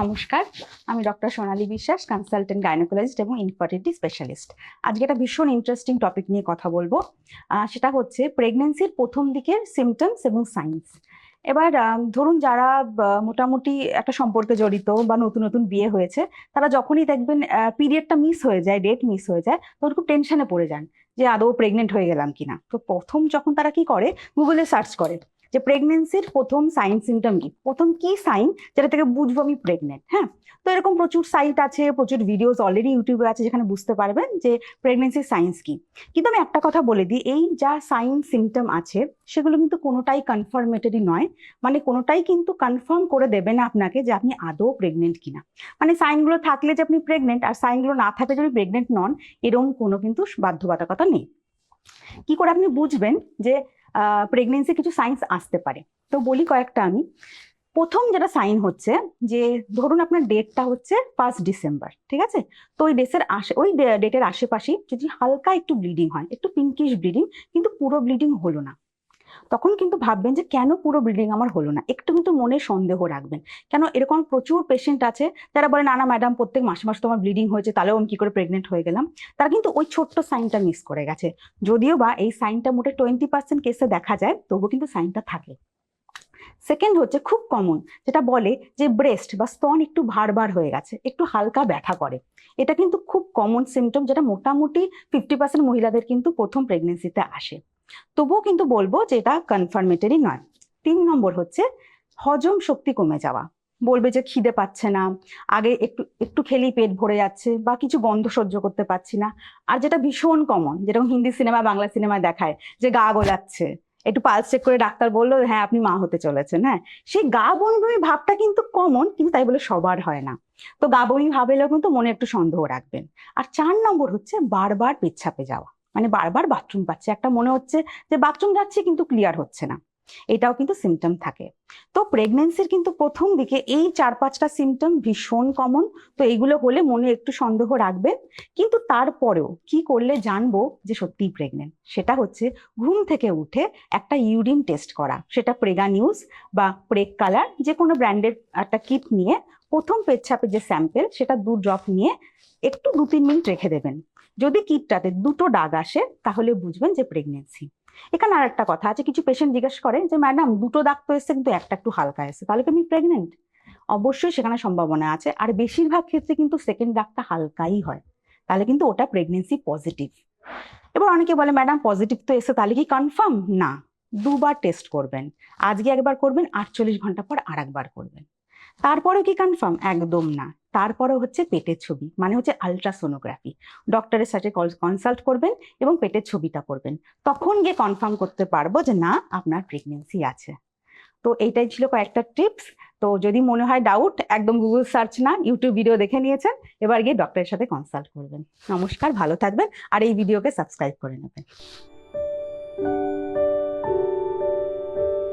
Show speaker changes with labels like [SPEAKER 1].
[SPEAKER 1] নমস্কার, আমি doctor Sonali Biswas consultant gynaecologist এবং ইনফার্টিলিটি স্পেশালিস্ট আজকে একটা ভীষণ ইন্টারেস্টিং টপিক নিয়ে কথা বলব। সেটা হচ্ছে প্রেগনেন্সির প্রথম দিকের সিমটমস এবং সাইন্স এবার ধরুন যারা মোটামুটি একটা সম্পর্কে জড়িত বা নতুন নতুন বিয়ে হয়েছে, তারা যখনই দেখবেন পিরিয়ডটা মিস হয়ে যায় ডেট মিস হয়ে যায়, তখন খুব টেনশনে পড়ে যান যে, আদৌ প্রেগনেন্ট হয়ে গেলাম কিনা? তো প্রথম যখন তারা কি করে? গুগলে সার্চ করে। যে প্রেগনেন্সির প্রথম সাইন সিমটম কি? প্রথম কি সাইন যেটা থেকে বুঝব আমি প্রেগনেন্ট হ্যাঁ? তো এরকম প্রচুর সাইট আছে, প্রচুর ভিডিওস অলরেডি ইউটিউবে আছে যেখানে বুঝতে পারবেন যে প্রেগনেন্সির সাইন্স কি। কিন্তু আমি একটা কথা বলে দিই, এই যা সাইন সিমটম আছে, সেগুলো কিন্তু কোনোটাই কনফার্মেটরি নয়। মানে কোনোটাই কিন্তু কনফার্ম করে দেবে না আপনাকে যে আপনি আদৌ প্রেগনেন্ট কিনা। মানে সাইনগুলো থাকলে যে আপনি প্রেগনেন্ট আর সাইনগুলো না থাকলে যে আপনি প্রেগনেন্ট নন এরকম কোনো কিন্তু বাধ্যবাধকতা নেই। কি করে আপনি বুঝবেন যে প্রেগনেন্সি কিছু সাইন্স আসতে পারে। তো বলি কয়েকটা আমি। প্রথম যেটা সাইন হচ্ছে যে, ধরুন আপনার ডেটটা হচ্ছে ফার্স্ট ডিসেম্বর ঠিক আছে? তো ওই ডেসের আশে ওই ডেটের আশেপাশে যদি হালকা একটু ব্লিডিং হয়, একটু পিঙ্কিশ ব্লিডিং কিন্তু পুরো ব্লিডিং হলো না। তখন কিন্তু ভাববেন যে কেন পুরো ব্লিডিং আমার হলো না? একটু কিন্তু মনে সন্দেহ রাখবেন। কেন এরকম প্রচুর পেশেন্ট আছে যারা বলে, না না ম্যাডাম প্রত্যেক মাসে মাসে তোমার ব্লিডিং হয়েছে, তাহলেও আমি কি করে প্রেগনেন্ট হয়ে গেলাম? তারা কিন্তু ওই ছোট্ট সাইনটা মিস করে গেছে। যদিও বা এই সাইনটা মোটে টোয়েন্টি পার্সেন্ট কেসে দেখা যায়, তবুও কিন্তু সাইনটা থাকে। সেকেন্ড হচ্ছে খুব কমন যেটা বলে যে ব্রেস্ট বা স্তন একটু ভার ভার হয়ে গেছে, একটু হালকা ব্যথা করে। এটা কিন্তু খুব কমন সিমটম যেটা মোটামুটি ফিফটি পার্সেন্ট মহিলাদের কিন্তু প্রথম প্রেগনেন্সিতে আসে। তবুও কিন্তু বলব যে এটা কনফার্মেটরি নয়। তিন নম্বর হচ্ছে হজম শক্তি কমে যাওয়া। বলবে যে খিদে পাচ্ছে না, আগে একটু একটু খেলেই পেট ভরে যাচ্ছে বা কিছু গন্ধ সহ্য করতে পারছি না। আর যেটা ভীষণ কমন যেরকম হিন্দি সিনেমা, বাংলা সিনেমায় দেখায় যে গা গোলাচ্ছে একটু পালস চেক করে ডাক্তার বলল হ্যাঁ আপনি মা হতে চলেছেন। হ্যাঁ সেই গা বমি ভাবটা কিন্তু কমন কিন্তু তাই বলে সবার হয় না। তো গা বমি ভাব এলেও কিন্তু মনে একটু সন্দেহ রাখবেন। আর চার নম্বর হচ্ছে বারবার পেচ্ছাপে যাওয়া। মানে বারবার বাথরুম পাচ্ছে একটা মনে হচ্ছে যে বাথরুম যাচ্ছে কিন্তু ক্লিয়ার হচ্ছে না। এটাও কিন্তু সিমটম থাকে। তো প্রেগনেন্সির কিন্তু প্রথম দিকে এই চার পাঁচটা সিমটম ভীষণ কমন তো এইগুলো হলে মনে একটু সন্দেহ রাখবেন কিন্তু তারপরেও কি করলে জানব যে সত্যিই প্রেগনেন্ট সেটা হচ্ছে ঘুম থেকে উঠে একটা ইউরিন টেস্ট করা। সেটা প্রেগা নিউজ বা প্রেগ কালার যে কোনো ব্র্যান্ডের একটা কিট নিয়ে প্রথম পেচ্ছাপের যে স্যাম্পেল সেটা দু ড্রপ নিয়ে একটু দু তিন মিনিট রেখে দেবেন। যদি কিটটাতে দুটো দাগ আসে, তাহলে বুঝবেন যে প্রেগনেন্সি এখানে আর একটা কথা আছে, কিছু পেশেন্ট জিজ্ঞেস করে যে ম্যাডাম দুটো দাগ তো এসছে, কিন্তু একটা একটু হালকা এসছে, তাহলে কি আমি প্রেগনেন্ট অবশ্যই সেখানে সম্ভাবনা আছে। আর বেশিরভাগ ক্ষেত্রে কিন্তু সেকেন্ড দাগটা হালকাই হয়, তাহলে কিন্তু ওটা প্রেগনেন্সি পজিটিভ এবার অনেকে বলে ম্যাডাম পজিটিভ তো এসে তাহলে কি কনফার্ম না, দুবার টেস্ট করবেন। আজকে একবার করবেন, আটচল্লিশ ঘণ্টা পর আর একবার করবেন। তারপরে কি কনফার্ম একদম না। তারপরে হচ্ছে পেটের ছবি মানে হচ্ছে আলট্রাসোনোগ্রাফি ডক্টরের সাথে কনসাল্ট করবেন এবং পেটের ছবিটা করবেন। তখন গিয়ে কনফার্ম করতে পারব যে না, আপনার প্রেগনেন্সি আছে। তো এইটাই ছিল কয়েকটা টিপস তো যদি মনে হয় ডাউট একদম গুগল সার্চ না ইউটিউব ভিডিও দেখে নিয়েছেন, এবার গিয়ে ডক্টরের সাথে কনসাল্ট করবেন। নমস্কার, ভালো থাকবেন, আর এই ভিডিওকে সাবস্ক্রাইব করে নেবেন।